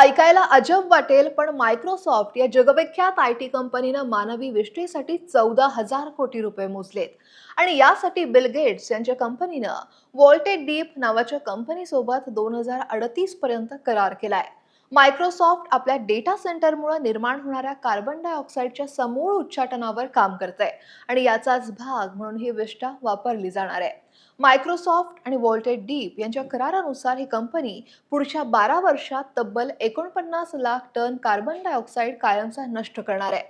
ऐकायला अजब वाटेल पण मायक्रोसॉफ्ट या जगविख्यात आय टी कंपनीनं मानवी विष्ठेसाठी चौदा हजार कोटी रुपये मोजलेत. आणि यासाठी बिल गेट्स यांच्या कंपनीनं वॉल्टेड डीप नावाच्या कंपनीसोबत दोन हजार अडतीस पर्यंत करार केलाय. मायक्रोसॉफ्ट आपल्या डेटा सेंटरमुळे निर्माण होणाऱ्या कार्बन डायऑक्साईडच्या समूळ उच्चाटनावर काम करत आहे आणि याचाच भाग म्हणून ही विष्ठा वापरली जाणार आहे. मायक्रोसॉफ्ट आणि वॉल्टेड डीप यांच्या करारानुसार ही कंपनी पुढच्या बारा वर्षात तब्बल एकोणपन्नास लाख टन कार्बन डायऑक्साईड कायमचा नष्ट करणार आहे.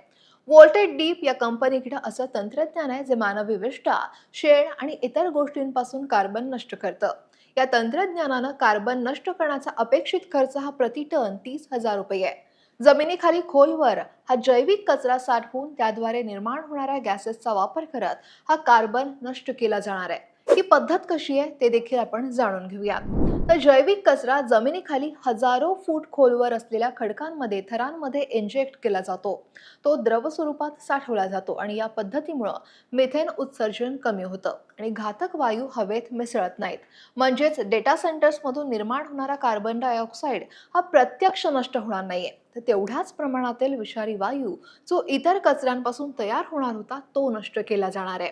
वॉल्टेड डीप या कंपनीकडे असं तंत्रज्ञान आहे जे मानवी विष्ठा शेण आणि इतर गोष्टींपासून कार्बन नष्ट करतं. या तंत्रज्ञानानं कार्बन नष्ट करण्याचा अपेक्षित खर्च हा प्रति टन तीस हजार रुपये आहे. जमिनीखाली खोलवर हा जैविक कचरा साठवून त्याद्वारे निर्माण होणाऱ्या गॅसेसचा वापर करत हा कार्बन नष्ट केला जाणार आहे. ही पद्धत कशी आहे ते देखील आपण जाणून घेऊयात. तर जैविक कचरा जमिनीखाली हजारो फूट खोलवर असलेल्या खडकांमध्ये थरांमध्ये इंजेक्ट केला जातो. तो द्रव स्वरूपात साठवला जातो आणि या पद्धतीमुळं मिथेन उत्सर्जन कमी होतं आणि घातक वायू हवेत मिसळत नाहीत. म्हणजेच डेटा सेंटर्समधून निर्माण होणारा कार्बन डायऑक्साईड हा प्रत्यक्ष नष्ट होणार नाहीये. तर तेवढ्याच प्रमाणातील विषारी वायू जो इतर कचऱ्यांपासून तयार होणार होता तो नष्ट केला जाणार आहे.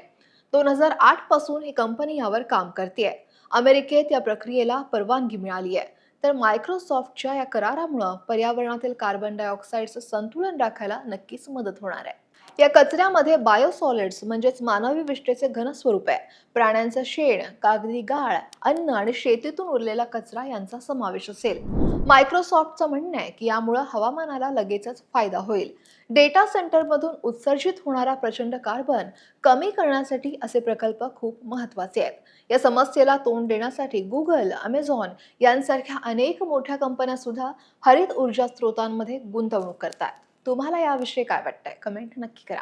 दोन हजार आठपासून ही कंपनी यावर काम करते अमेरिकेत या प्रक्रियेला परवानगी मिळाली आहे तर मायक्रोसॉफ्टच्या या करारामुळं पर्यावरणातील कार्बन डायऑक्साईडचं संतुलन राखायला नक्कीच मदत होणार आहे. या कचऱ्यामध्ये बायोसॉलिड्स म्हणजेच मानवी विष्ठेचे घनस्वरूप आहे. प्राण्यांचं शेण कागदी गाळ अन्न आणि शेतीतून उरलेला कचरा यांचा समावेश असेल. मायक्रोसॉफ्टचं म्हणणं आहे की यामुळं हवामानाला लगेचच फायदा होईल. डेटा सेंटरमधून उत्सर्जित होणारा प्रचंड कार्बन कमी करण्यासाठी असे प्रकल्प खूप महत्त्वाचे आहेत. या समस्येला तोंड देण्यासाठी गुगल अमेझॉन यांसारख्या अनेक मोठ्या कंपन्या सुद्धा हरित ऊर्जा स्रोतांमध्ये गुंतवणूक करतात. तुम्हाला याविषयी काय वाटतंय? कमेंट नक्की करा.